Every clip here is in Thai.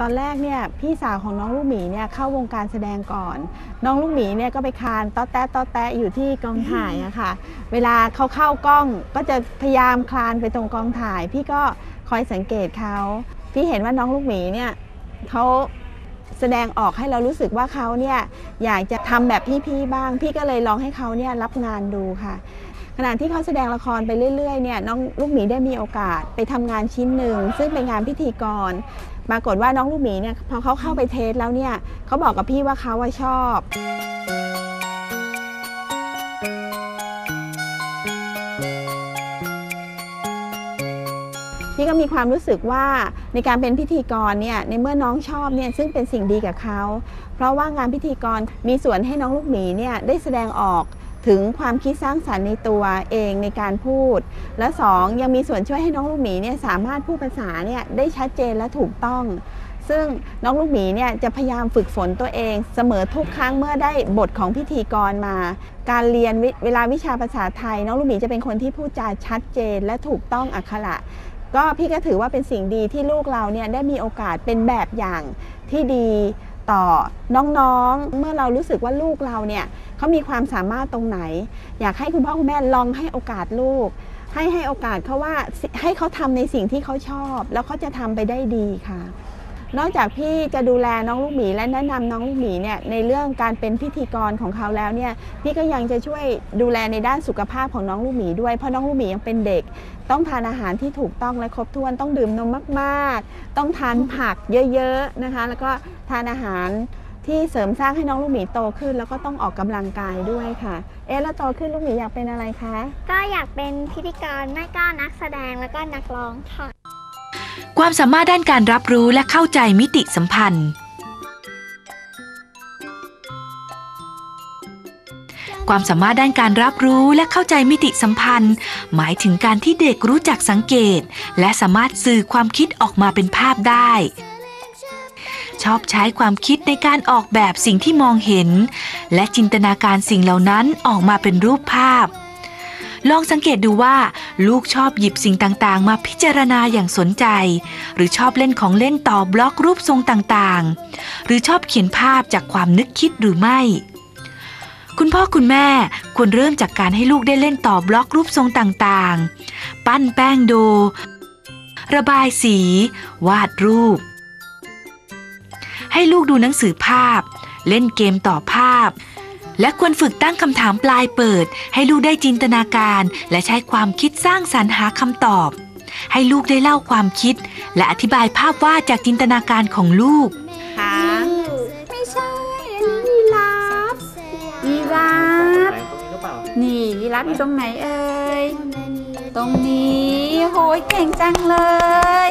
ตอนแรกเนี่ยพี่สาวของน้องลูกหมีเนี่ยเข้าวงการแสดงก่อน น้องลูกหมีเนี่ยก็ไปคลานต้อแตะต้อแตะอยู่ที่กองถ่ายอะค่ะ เวลาเขาเข้ากล้องก็จะพยายามคลานไปตรงกองถ่าย พี่ก็คอยสังเกตเขาพี่เห็นว่าน้องลูกหมีเนี่ยเขาแสดงออกให้เรารู้สึกว่าเขาเนี่ยอยากจะทำแบบพี่ๆบ้าง พี่ก็เลยลองให้เขาเนี่ยรับงานดูค่ะ ขณะที่เขาแสดงละครไปเรื่อยๆเนี่ยน้องลูกหมีได้มีโอกาสไปทำงานชิ้นหนึ่งซึ่งเป็นงานพิธีกร ปรากฏว่าน้องลูกหมีเนี่ยพอเขาเข้าไปเทสแล้วเนี่ยเขาบอกกับพี่ว่าเขาว่าชอบพี่ก็มีความรู้สึกว่าในการเป็นพิธีกรเนี่ยในเมื่อน้องชอบเนี่ยซึ่งเป็นสิ่งดีกับเขา เพราะว่างานพิธีกรมีส่วนให้น้องลูกหมีเนี่ยได้แสดงออก ถึงความคิดสร้างสรรค์ในตัวเองในการพูด และสองยังมีส่วนช่วยให้น้องลูกหมีเนี่ยสามารถพูดภาษาเนี่ยได้ชัดเจนและถูกต้อง ซึ่งน้องลูกหมีเนี่ยจะพยายามฝึกฝนตัวเอง เสมอทุกครั้งเมื่อได้บทของพิธีกรมา การเรียนวิเวลาวิชาภาษาไทย น้องลูกหมีจะเป็นคนที่พูดจาชัดเจน และถูกต้องอักขระก็พี่ก็ถือว่าเป็นสิ่งดีที่ลูกเราเนี่ยได้มีโอกาสเป็นแบบอย่างที่ดี ต่อน้องๆ เมื่อเรารู้สึกว่าลูกเราเนี่ยเขามีความสามารถตรงไหน อยากให้คุณพ่อคุณแม่ลองให้โอกาสลูก ให้ให้โอกาสเขาว่าให้เขาทำในสิ่งที่เขาชอบ แล้วเขาจะทำไปได้ดีค่ะ นอกจากพี่จะดูแลน้องลูกหมีและแนะนำน้องลูกหมีเนี่ยในเรื่องการเป็นพิธีกรของเขาแล้วเนี่ยพี่ก็ยังจะช่วยดูแลในด้านสุขภาพของน้องลูกหมีด้วยเพราะน้องลูกหมียังเป็นเด็ก ต้องทานอาหารที่ถูกต้องและครบถ้วนต้องดื่มนมมากๆ ต้องทานผักเยอะๆนะคะ แล้วก็ทานอาหารที่เสริมสร้างให้น้องลูกหมีโตขึ้น แล้วก็ต้องออกกำลังกายด้วยค่ะ เอ๊ะแล้วโตขึ้นลูกหมีอยากเป็นอะไรคะ ก็อยากเป็นพิธีกรไม่ก็นักแสดงแล้วก็นักร้องค่ะ ความสามารถด้านการรับรู้และเข้าใจมิติสัมพันธ์ ความสามารถด้านการรับรู้และเข้าใจมิติสัมพันธ์ หมายถึงการที่เด็กรู้จักสังเกต และสามารถสื่อความคิดออกมาเป็นภาพได้ชอบใช้ความคิดในการออกแบบสิ่งที่มองเห็น และจินตนาการสิ่งเหล่านั้นออกมาเป็นรูปภาพ ลองสังเกตดูว่าลูกชอบหยิบสิ่งต่างๆ มาพิจารณาอย่างสนใจ หรือชอบเล่นของเล่นต่อบล็อกรูปทรงต่างๆ หรือชอบเขียนภาพจากความนึกคิดหรือไม่ คุณพ่อคุณแม่ควรเริ่มจากการให้ลูกได้เล่นต่อบล็อกรูปทรงต่างๆ ปั้นแป้งโด ระบายสี วาดรูป ให้ลูกดูหนังสือภาพ เล่นเกมต่อภาพ และควรฝึกตั้งคำถามปลายเปิด ให้ลูกได้จินตนาการ และใช้ความคิดสร้างสรรค์หาคำตอบ ให้ลูกได้เล่าความคิด และอธิบายภาพวาดจากจินตนาการของลูกค่ะไม่ใช่อันนี้ยีราฟยีราฟแรงตรงนี้หรือเปล่านี่ยีราฟอยู่ตรงไหนเอ่ยตรงนี้โหยเก่งจังเลย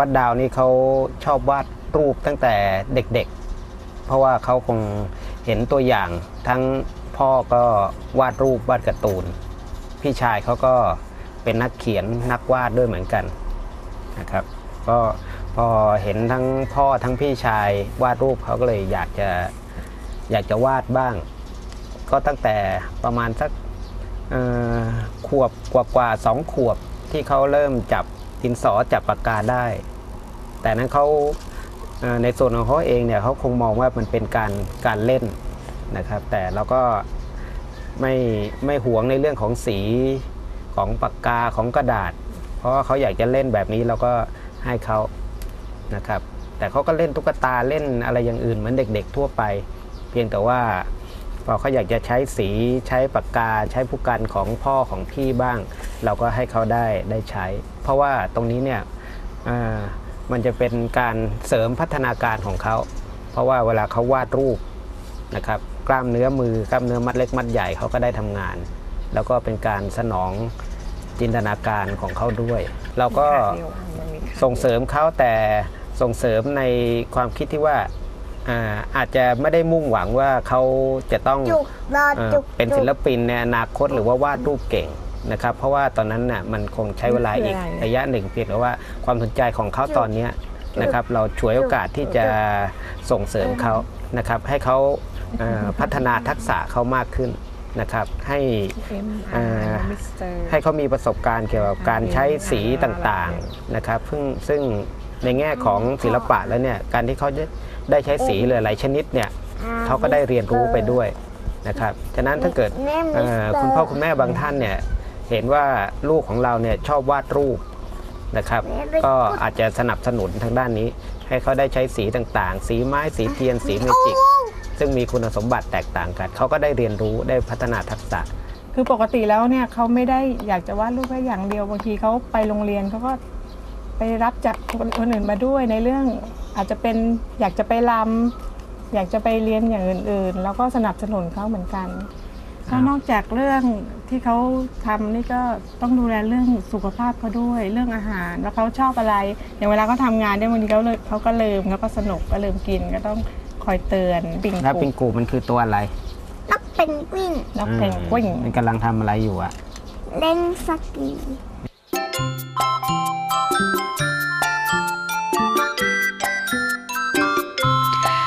วัดดาวนี่เขาชอบวาดรูปตั้งแต่เด็กๆ เพราะว่าเขาคงเห็นตัวอย่าง ทั้งพ่อก็วาดรูปวาดการ์ตูน พี่ชายเขาก็เป็นนักเขียนนักวาดด้วยเหมือนกันนะครับ ก็พอเห็นทั้งพ่อทั้งพี่ชายวาดรูปเขาก็เลยอยากจะอยากจะวาดบ้าง ก็ตั้งแต่ประมาณสักเอ่อขวบกว่าสองขวบที่เขาเริ่มจับดินสอจับปากกาได้ แต่นั้นเขาในส่วนของเขาเองเนี่ยเขาคงมองว่ามันเป็นการการเล่นนะครับ แต่เราก็ไม่ไม่หวงในเรื่องของสีของปากกาของกระดาษ เพราะว่าเขาอยากจะเล่นแบบนี้เราก็ให้เขานะครับ แต่เขาก็เล่นตุ๊กตาเล่นอะไรอย่างอื่นเหมือนเด็ก ๆ ทั่วไป เพียงแต่ว่าพอเขาอยากจะใช้สีใช้ปากกาใช้ผู้กันของพ่อของพี่บ้าง เราก็ให้เขาได้ได้ใช้ เพราะว่าตรงนี้เนี่ย มันจะเป็นการเสริมพัฒนาการของเขา เพราะว่าเวลาเขาวาดรูปนะครับกล้ามเนื้อมือกล้ามเนื้อมัดเล็กมัดใหญ่เขาก็ได้ทำงาน แล้วก็เป็นการสนองจินตนาการของเขาด้วย เราก็ส่งเสริมเขาแต่ส่งเสริมในความคิดที่ว่าอ่าอาจจะไม่ได้มุ่งหวังว่าเขาจะต้องจุกรอเอ่อจุกเป็นศิลปินในอนาคตหรือว่าวาดรูปเก่ง นะครับเพราะว่าตอนนั้นน่ะมันคงใช้เวลาอีกระยะหนึ่งเพียงแต่ว่าความสนใจของเขาตอนเนี้ยนะครับเราฉวยโอกาสที่จะส่งเสริมเขานะครับให้เขาเอ่อพัฒนาทักษะเขามากขึ้นนะครับให้เอ่อให้เขามีประสบการณ์เกี่ยวกับการใช้สีต่างๆนะครับซึ่งซึ่งในแง่ของศิลปะแล้วเนี่ยการที่เขาจะได้ใช้สีหลายๆชนิดเนี่ยเขาก็ได้เรียนรู้ไปด้วยนะครับฉะนั้นถ้าเกิดเอ่อคุณพ่อคุณแม่บางท่านเนี่ย เห็นว่าลูกของเราเนี่ยชอบวาดรูปนะครับ ก็อาจจะสนับสนุนทางด้านนี้ ให้เขาได้ใช้สีต่างๆ สีไม้สีเทียนสีเมจิก ซึ่งมีคุณสมบัติแตกต่างกัน เขาก็ได้เรียนรู้ได้พัฒนาทักษะ คือปกติแล้วเนี่ยเขาไม่ได้อยากจะวาดรูปแค่อย่างเดียวบางทีเขาไปโรงเรียนเขาก็ไปรับจากคนคนอื่นมาด้วยในเรื่องอาจจะเป็นอยากจะไปรำอยากจะไปเรียนอย่างอื่นๆ แล้วก็สนับสนุนเขาเหมือนกันครั ก็บนอกจากเรื่องที่เขาทำนี่ก็ต้องดูแลเรื่องสุขภาพเขาด้วยเรื่องอาหารว่าเขาชอบอะไร อย่างเวลาเขาทำงานเนี่ยบางทีเขาเลยเขาก็ลืมแล้วก็สนุกก็ลืมกินก็ต้องคอยเตือนปิงแล้วปิงกุกูมันคือตัวอะไรนักเป็นกวินนกเพนกวินอืมมันกำลังทำอะไรอยู่อะเล่นสกี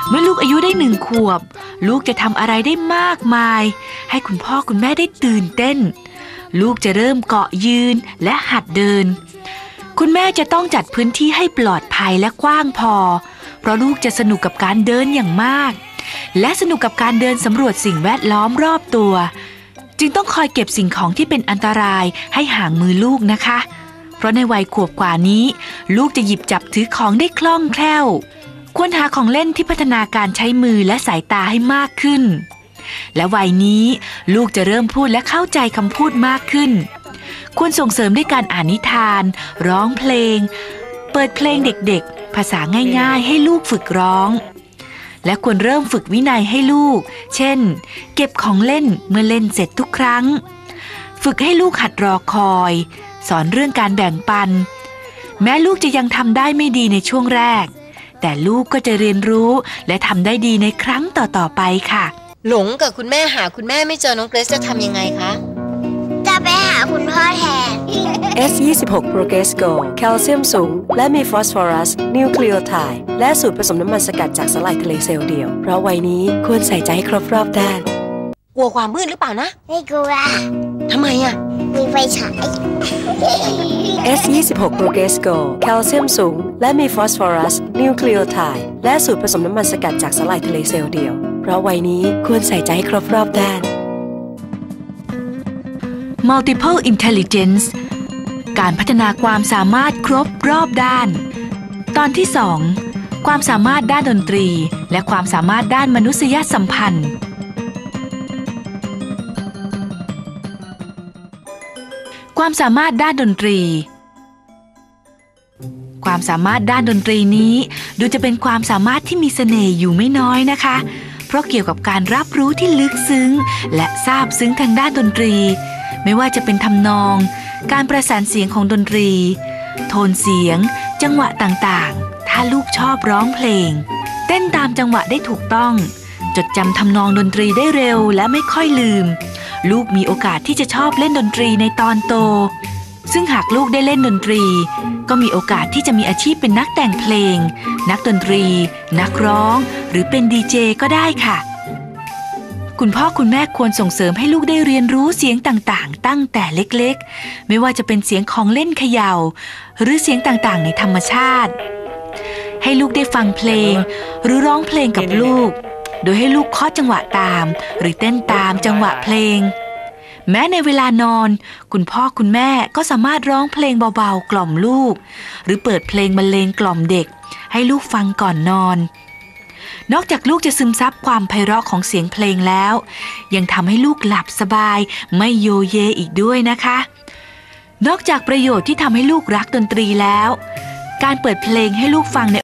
เมื่อลูกอายุได้หนึ่งขวบ ลูกจะทำอะไรได้มากมาย ให้คุณพ่อคุณแม่ได้ตื่นเต้น ลูกจะเริ่มเกาะยืนและหัดเดิน คุณแม่จะต้องจัดพื้นที่ให้ปลอดภัยและกว้างพอ เพราะลูกจะสนุกกับการเดินอย่างมาก และสนุกกับการเดินสำรวจสิ่งแวดล้อมรอบตัว จึงต้องคอยเก็บสิ่งของที่เป็นอันตรายให้ห่างมือลูกนะคะ เพราะในวัยขวบกว่านี้ ลูกจะหยิบจับถือของได้คล่องแคล่วควรหาของเล่นที่พัฒนาการใช้มือและสายตาให้มากขึ้น และวัยนี้ลูกจะเริ่มพูดและเข้าใจคำพูดมากขึ้น ควรส่งเสริมด้วยการอ่านนิทาน ร้องเพลง เปิดเพลงเด็กๆ ภาษาง่ายๆ ให้ลูกฝึกร้อง และควรเริ่มฝึกวินัยให้ลูก เช่น เก็บของเล่นเมื่อเล่นเสร็จทุกครั้ง ฝึกให้ลูกหัดรอคอย สอนเรื่องการแบ่งปัน แม้ลูกจะยังทำได้ไม่ดีในช่วงแรก แต่ลูกก็จะเรียนรู้และทำได้ดีในครั้งต่อๆไปค่ะ หลงกับคุณแม่หาคุณแม่ไม่เจอน้องเกรซจะทำยังไงคะ จะไปหาคุณพ่อแทน S26 Progress Go แคลเซียมสูง และมีฟอสฟอรัส นิวคลีโอไทด์และสูตรผสมน้ำมันสกัดจากสลายทะเลเซลล์เดียว เพราะวัยนี้ควรใส่ใจให้ครบรอบด้าน กลัวความมืดหรือเปล่านะ ไม่กลัว ทำไมอะมีไฟฉาย S26 Progress Go แคลเซียมสูง และมีฟอสฟอรัส นิวคลีโอไทด์และสูตรผสมน้ำมันสกัดจากสลายทะเลเซลล์เดียว เพราะวัยนี้ควรใส่ใจใครบรอบด้าน Multiple Intelligence การพัฒนาความสามารถครบรอบด้าน ตอนที่ 2 ความสามารถด้านดนตรี และความสามารถด้านมนุษยสัมพันธ์ ความสามารถด้านดนตรี ความสามารถด้านดนตรีนี้ ดูจะเป็นความสามารถที่มีเสน่ห์อยู่ไม่น้อยนะคะ ราะเกี่ยวกับการรับรู้ที่ลึกซึ้ง และซาบซึ้งทางด้านดนตรี ไม่ว่าจะเป็นทำนอง การประสานเสียงของดนตรี โทนเสียง จังหวะต่างๆ ถ้าลูกชอบร้องเพลง เต้นตามจังหวะได้ถูกต้อง จดจำทำนองดนตรีได้เร็วและไม่ค่อยลืม ลูกมีโอกาสที่จะชอบเล่นดนตรีในตอนโต ซึ่งหากลูกได้เล่นดนตรี ก็มีโอกาสที่จะมีอาชีพเป็นนักแต่งเพลง นักดนตรี นักร้อง หรือเป็นดีเจก็ได้ค่ะ คุณพ่อคุณแม่ควรส่งเสริมให้ลูกได้เรียนรู้เสียงต่างๆ ตั้งแต่เล็กๆ ไม่ว่าจะเป็นเสียงของเล่นเขยา่า หรือเสียงต่างๆ ในธรรมชาติ ให้ลูกได้ฟังเพลง หรือร้องเพลงกับลูก โดยให้ลูกเคาะจังหวะตาม หรือเต้นตามจังหวะเพลงแม้ในเวลานอน คุณพ่อคุณแม่ก็สามารถร้องเพลงเบาๆ กล่อมลูก หรือเปิดเพลงบรรเลงกล่อมเด็ก ให้ลูกฟังก่อนนอน นอกจากลูกจะซึมซับความไพเราะของเสียงเพลงแล้ว ยังทำให้ลูกหลับสบายไม่โยเยอีกด้วยนะคะ นอกจากประโยชน์ที่ทำให้ลูกรักดนตรีแล้ว การเปิดเพลงให้ลูกฟังใน